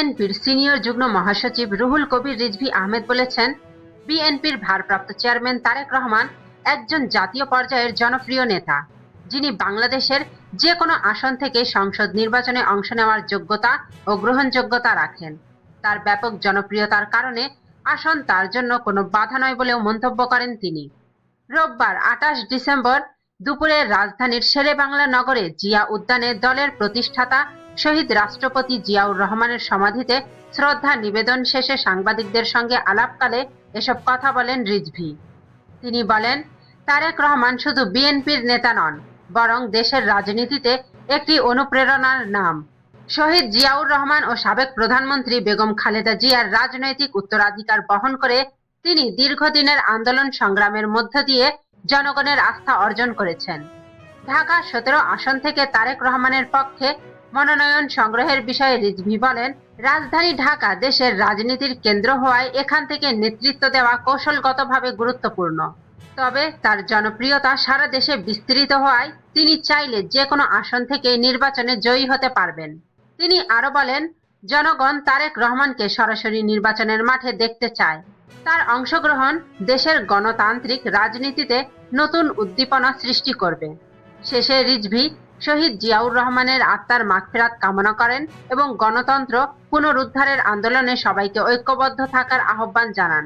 বিএনপির সিনিয়র যুগ্ম মহাসচিব রুহুল কবির রিজভী আহমেদ বলেছেন, বিএনপির ভারপ্রাপ্ত চেয়ারম্যান তারেক রহমান একজন জাতীয় পর্যায়ের জনপ্রিয় নেতা। যিনি বাংলাদেশের যে কোনো আসন থেকে সংসদ নির্বাচনে অংশ নেওয়ার যোগ্যতা ও গ্রহণযোগ্যতা রাখেন। তার ব্যাপক জনপ্রিয়তার কারণে আসন তার জন্য কোনো বাধা নয় বলেও মন্তব্য করেন তিনি। রোববার আঠাশ ডিসেম্বর দুপুরে রাজধানীর শেরে বাংলা নগরে জিয়া উদ্যানে দলের প্রতিষ্ঠাতা শহীদ রাষ্ট্রপতি জিয়াউর রহমানের সমাধিতে শ্রদ্ধা নিবেদন শেষে সাংবাদিকদের সঙ্গে আলাপকালে এসব কথা বলেন রিজভি। তিনি বলেন, তারেক রহমান শুধু বিএনপির নেতা নন, বরং দেশের রাজনীতিতে একটি অনুপ্রেরণার নাম। শহীদ জিয়াউর রহমান ও সাবেক প্রধানমন্ত্রী বেগম খালেদা জিয়ার রাজনৈতিক উত্তরাধিকার বহন করে তিনি দীর্ঘদিনের আন্দোলন সংগ্রামের মধ্য দিয়ে জনগণের আস্থা অর্জন করেছেন। ঢাকা সতেরো আসন থেকে তারেক রহমানের পক্ষে মনোনয়ন সংগ্রহের বিষয়ে রিজভি বলেন, রাজধানী ঢাকা দেশের রাজনীতির কেন্দ্র হওয়ায় এখান থেকে নেতৃত্ব দেওয়া কৌশলগতভাবে গুরুত্বপূর্ণ। তবে তার জনপ্রিয়তা সারা দেশে বিস্তৃত হওয়ায় তিনি চাইলে যে কোনো আসন থেকে নির্বাচনে জয়ী হতে পারবেন। তিনি আরও বলেন, জনগণ তারেক রহমানকে সরাসরি নির্বাচনের মাঠে দেখতে চায়। তার অংশগ্রহণ দেশের গণতান্ত্রিক রাজনীতিতে নতুন উদ্দীপনা সৃষ্টি করবে। শেষে রিজভি শহীদ জিয়াউর রহমানের আত্মার মাগফেরাত কামনা করেন এবং গণতন্ত্র পুনরুদ্ধারের আন্দোলনে সবাইকে ঐক্যবদ্ধ থাকার আহ্বান জানান।